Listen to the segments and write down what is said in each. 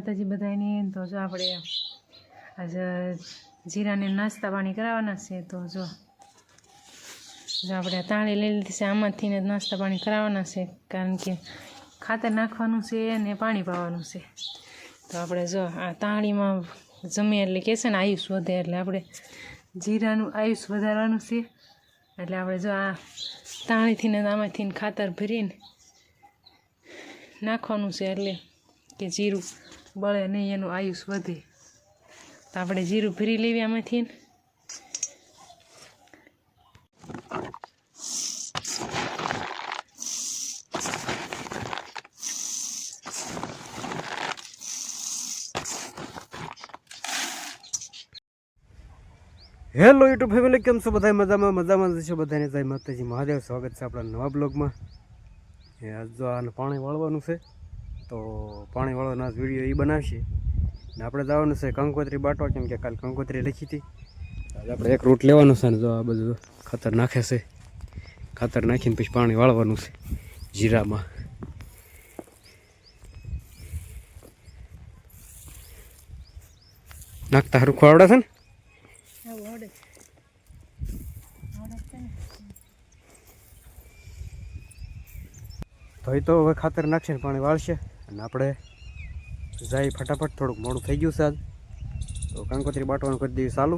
માતાજી બધાની તો જો આપણે આજે જીરાને નાસ્તા પાણી કરાવવાના છે, તો જો જો આપણે તાળી લઈ લીધી છે, આમાંથી ને નાસ્તા પાણી કરાવવાના છે, કારણ કે ખાતર નાખવાનું છે અને પાણી પાવાનું છે. તો આપણે જો આ તાળીમાં જમીએ એટલે કે છે ને આયુષ વધે, એટલે આપણે જીરાનું આયુષ વધારવાનું છે. એટલે આપણે જો આ તાણીથી ને આમાંથી ને ખાતર ભરીને નાખવાનું છે, એટલે કે જીરું બળે નહીં, એનું આયુષ વધે. તો આપણે જીરું ભરી લેવી આમાંથી હેલો યુટ્યુબ ફેમિલી કેમ છો બધા મજામાં મજામાં જશો બધાને જય માતાજી. મહાદેવ, સ્વાગત છે આપણા નવા બ્લોગમાં. એ આજ જો આને પાણી વાળવાનું છે. તો પાણી વાળવાનો વીડિયો એ બનાવશે. ને આપણે જવાનું છે કંકોત્રી બાટવા કેમ કે કાલ કંકોત્રી લખી હતી. આપણે એક રૂટ લેવાનો છે ને જો આ બધું ખાતર નાખે છે. ખાતર નાખીને પછી પાણી વાળવાનું છે જીરામાં. નાખતા હરખું આવડે છે ને? તો એ તો હવે ખાતર નાખશે ને પાણી વાળશે. અને આપણે જાય ફટાફટ, થોડુંક મોડું થઈ ગયું આજ. તો કાંકોત્રી બાટવાનું કરી દેવી ચાલુ.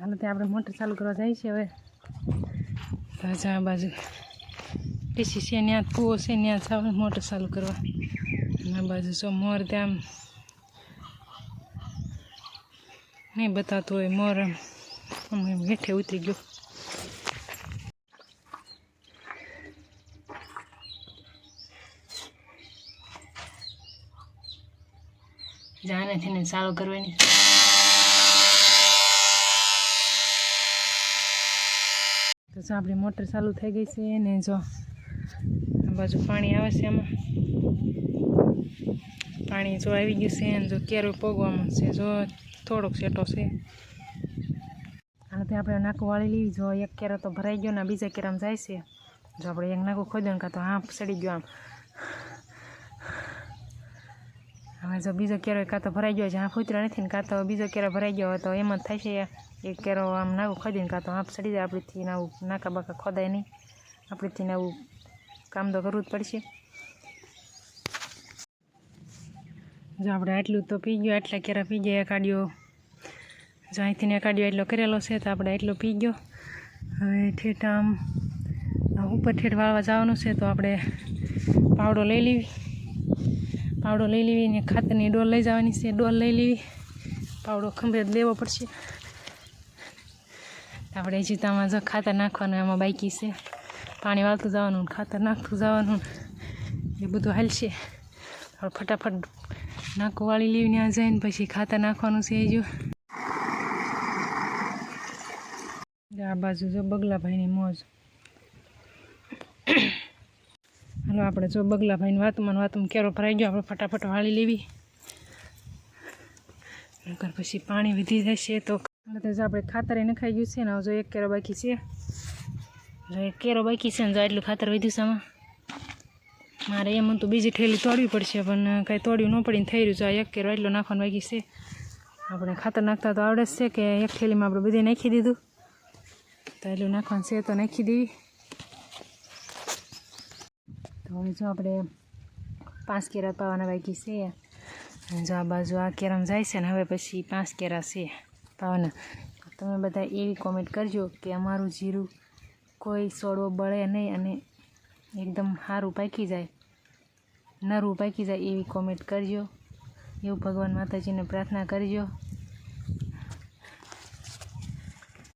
હાલો ત્યાં આપણે મોટર ચાલુ કરવા જાય છે હવે. રાજા બાજુ. ટીસી છે ત્યાં કૂવો છે ત્યાં ચાલુ મોટર ચાલુ કરવા. અને આ બાજુ જો મોર ત્યાં નહીં બતાવતો હોય, મોર આમ હેઠે ઉતરી ગયો. જાનેથી ને ચાલુ કરવાની. તો જો આપણી મોટર ચાલુ થઈ ગઈ છે ને જો આ બાજુ પાણી આવે છે એમાં પાણી જો આવી ગયું છે ને જો કેરો પોગવામાં છે, જો થોડોક સેટો છે. આનાથી આપણે નાકું વાળી લેવી, જો એક કેરો તો ભરાઈ ગયો ને બીજા કેરામાં જાય છે. જો આપણે એક નાકું ખોદ્યો કાં તો હાંફ સડી ગયો આમ. હવે જો બીજો કેરો કાં તો ભરાઈ ગયો છે હાંફ ઉતર્યો નથી ને કાં તો બીજો કેરો ભરાઈ ગયો તો એમ જ છે એક કેરો આમ નાકું ખોદીને કાં તો આપ સડી જાય આપણીથી ને આવું નાકા બાકા ખોદાય નહીં. આપણીથી નવું કામ તો કરવું જ પડશે. જો આપણે આટલું તો પી ગયો, આટલા કેરા પી ગયા કાઢ્યો જો અહીંથી ને કાઢ્યો એટલો કરેલો છે, તો આપણે એટલો પી ગયો. હવે ઠેઠ આમ ઉપર ઠેઠ વાળવા જવાનું છે, તો આપણે પાવડો લઈ લેવી. પાવડો લઈ લેવી ને ખાતરની ડોલ લઈ જવાની છે. ડોલ લઈ લેવી. પાવડો ખંભે લેવો પડશે. આપણે જીતામાં જો ખાતર નાખવાનું એમાં બાઈકી છે. પાણી વાળતું જવાનું ખાતર નાખતું જવાનું. એ બધું હાલશે. હવે ફટાફટ નાખું વાળી લેવીને આ જઈને પછી ખાતર નાખવાનું છે એ જો આ બાજુ જો બગલાભાઈની મોજ હાલો આપણે જો બગલાભાઈની વાતમાં વાતમાં કેરો ભરાઈ ગયો, આપણે ફટાફટ વાળી લેવી. નકર પછી પાણી વધી જશે તો આપણે ખાતર નખાઈ ગયું છે ને જો એક કેરો બાકી છે. એક કેરો બાકી છે ને જો એટલું ખાતર વધ્યું છે આમાં. મારે એમ તો બીજી ઠેલી તોડવી પડશે, પણ કાંઈ તોડ્યું ન પડીને થઈ રહ્યું છે. આ એક કેરો એટલો નાખવાનું બાકી છે. આપણે ખાતર નાખતા તો આવડે છે કે એક ઠેલીમાં આપણે બધે નાખી દીધું. તો એટલું નાખવાનું છે તો નાખી દેવી. તો હવે જો આપણે પાંચ કેરા પાવાના બાકી છે. અને જો આ બાજુ આ કેરામ જાય છે ને હવે પછી પાંચ કેરા છે પાવાના. તમે બધા એવી કોમેન્ટ કરજો કે અમારું જીરું કોઈ સોડવો બળે નહીં અને એકદમ સારું પાકી જાય. નરું પાકી જાય એવી કોમેન્ટ કરજો. એવું ભગવાન માતાજીને પ્રાર્થના કરજો.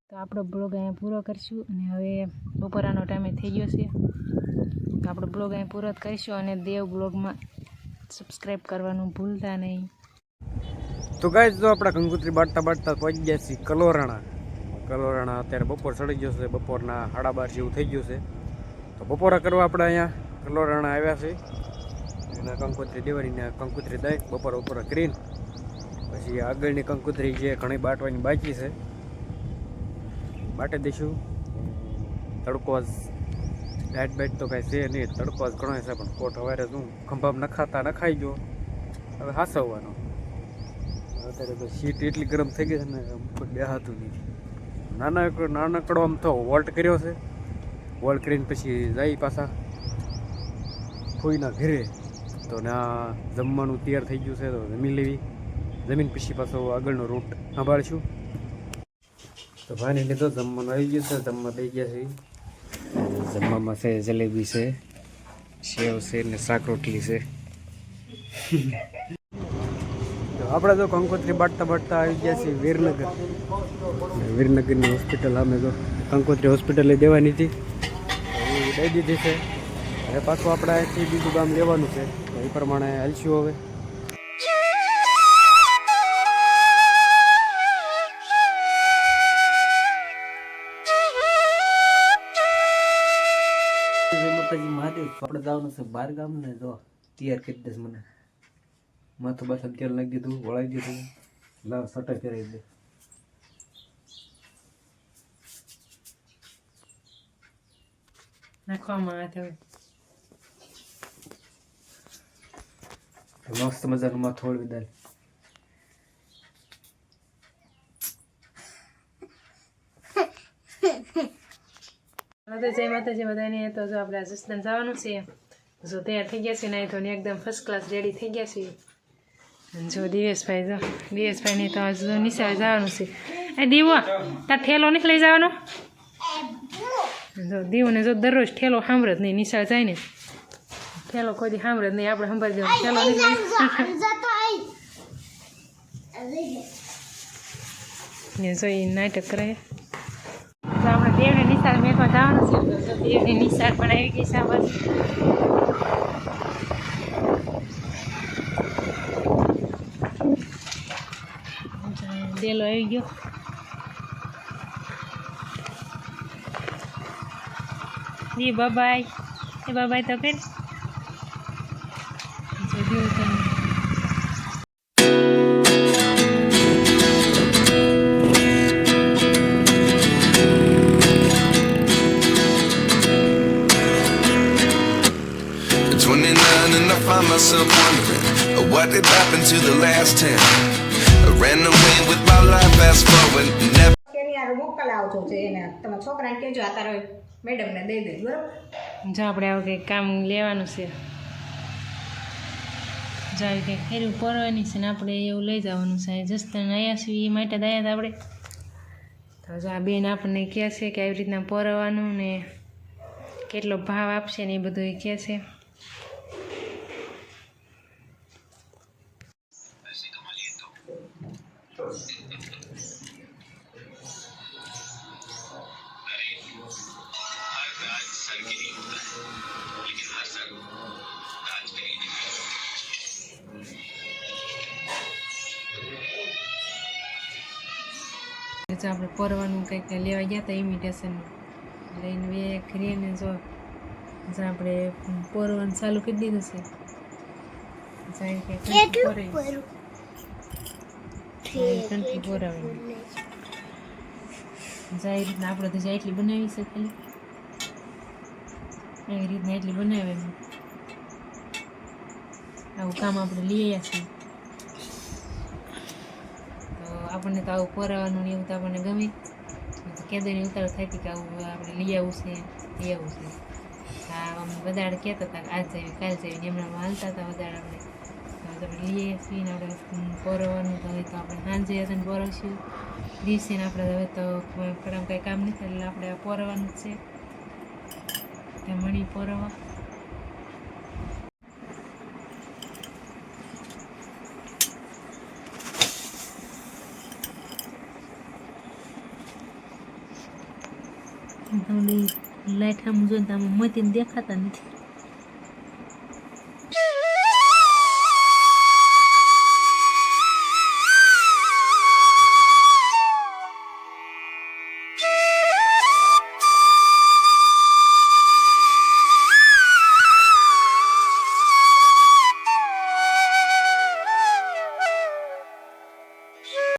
તો આપણો બ્લોગ અહીંયા પૂરો કરશું અને હવે બપોરાનો ટાઈમે થઈ ગયો છે. તો આપણો બ્લોગ અહીં પૂરો કરીશું અને દેવ બ્લોગમાં સબસ્ક્રાઈબ કરવાનું ભૂલતા નહીં. તો ગાય જો આપણા કંકુત્રી બાટતા બાટતા પહોંચી ગયા છીએ કલોરાણા. કલોરાણા અત્યારે બપોર ચડી ગયો છે, બપોરના સાડા બાર જેવું થઈ ગયું છે. તો બપોરા કરવા આપણે અહીંયા કલોરાણા આવ્યા છે એના કંકોત્રી દેવાની કંકોત્રી દઈ બપોર બપોર કરીને. પછી આગળની કંકોત્રી જે ઘણી બાટવાની બાકી છે. બાટી દઈશું. તડકો લાઇટ બાઇટ તો કાંઈ છે નહીં. તડકો જ ઘણો છે, પણ કોટ હવારે શું ખંભામાં નખાતા નખાઈ ગયો. હવે હાસવવાનો. અત્યારે તો સીટ એટલી ગરમ થઈ ગઈ છે ને બેહાતું નથી. નાના નાનકડો આમ તો વોલ્ટ કર્યો છે. વોલ્ટ કરીને પછી જાય પાછા ફોઈના ઘરે. તો ના જમવાનું તૈયાર થઈ ગયું છે, તો જમી લેવી. જમીન પછી પાછો આગળનો રૂટ સંભાળશું. તો ભાઈને લીધો, જમવાનું આવી ગયું છે, જમવા દઈ ગયા છે. જમવામાં છે, જલેબી છે, સેવ છે ને શાક રોટલી છે. આપણે તો કંકોત્રી બાટતા બાટતા આવી ગયા છીએ વીરનગર. વીરનગરની હોસ્પિટલ અમે તો કંકોત્રી હોસ્પિટલે દેવાની હતી. દઈ દીધી છે. હવે પાછું આપણે અહીંથી બીજું ગામ લેવાનું છે. એ પ્રમાણે હલશું હવે. આપણે જવાનું છે બાર ગામ ને જો તૈયાર કરી દેશ મને. માથું બાથા તેલ નાખી દીધું વળાવી દીધું. લાવ સટા ફેરવી દે. નાખવામાં આવે. મસ્ત મજાનું માથું વળવી દે. તો જય માતાજી બધાને તો જો આપણે આ જસદન જવાનું છે. જો તૈયાર થઈ ગયા છે ને તો એકદમ ફર્સ્ટ ક્લાસ રેડી થઈ ગયા છે. જો દિવેશભાઈ જો દિવેશભાઈને તો આજ જો નિશાળે જવાનું છે. એ દીવો તાર ઠેલો નથી લઈ જવાનો? જો દીવને જો દરરોજ ઠેલો સાંભળે જ નહીં નિશાળ જાય ને. ઠેલો કોઈ દી સાંભળે જ નહીં આપણે સંભાળી દેવાનું. ઠેલો નથી ને જો એ નાટક કરે. નિશાળ છે. તો દેવની નિશાળ પણ આવી ગઈ આ ડેલો આવી ગયો. જી બાબાઈ. એ બાબાઈ તો કર to the last ten. I ran away with my life, fast forward, never. કેની યાર મોકલાવજો છે એને તમે છોકરાને કહેજો આ તારો મેડમને દઈ દે બરાબર જો આપણે આવું કંઈક કામ લેવાનું છે જો આવી કંઈક પરવાની છે ને આપણે એવું લઈ જવાનું છે જસ્તન છીએ એ માટે દયા આપણે તો જો આ બેન આપણને કહે છે કે આવી રીતના પરવાનું ને કેટલો ભાવ આપશે ને એ બધું એ કહે છે જો આપણે પરવાનું કંઈક લેવા ગયા હતા ઇમિટેશન લઈને બે ખરીને જો આપણે પરવાનું ચાલુ કરી દીધું છે. જો આવી કંઈક કંઠી પોરાવી. રીતના આપણે તો એટલી બનાવી છે ખાલી. એવી રીતના એટલી બનાવે આવું કામ આપણે લઈ આવ્યા છીએ. આપણને તો આવું પોરાવાનું ને એવું તો આપણને ગમે. તો કેદરની ઉતારો થાય હતી કે આવું આપણે લઈ આવવું છે, લઈ આવવું છે. હા, આમ વધારે કહેતા હતા આજ જઈએ, કાલ જઈએ ને એમના હાલતા હતા વધારે આપણે. તો આપણે લઈએ છીએ ને આપણે પોરવાનું તો હવે તો આપણે સાંજે હતા પોરવશું દિવસે ને આપણે હવે તો પણ કંઈ કામ નથી, એટલે આપણે પોરવાનું જ છે. મણી પોરવા લાઈટ આમ જોઈને તમે મતીને દેખાતા નથી.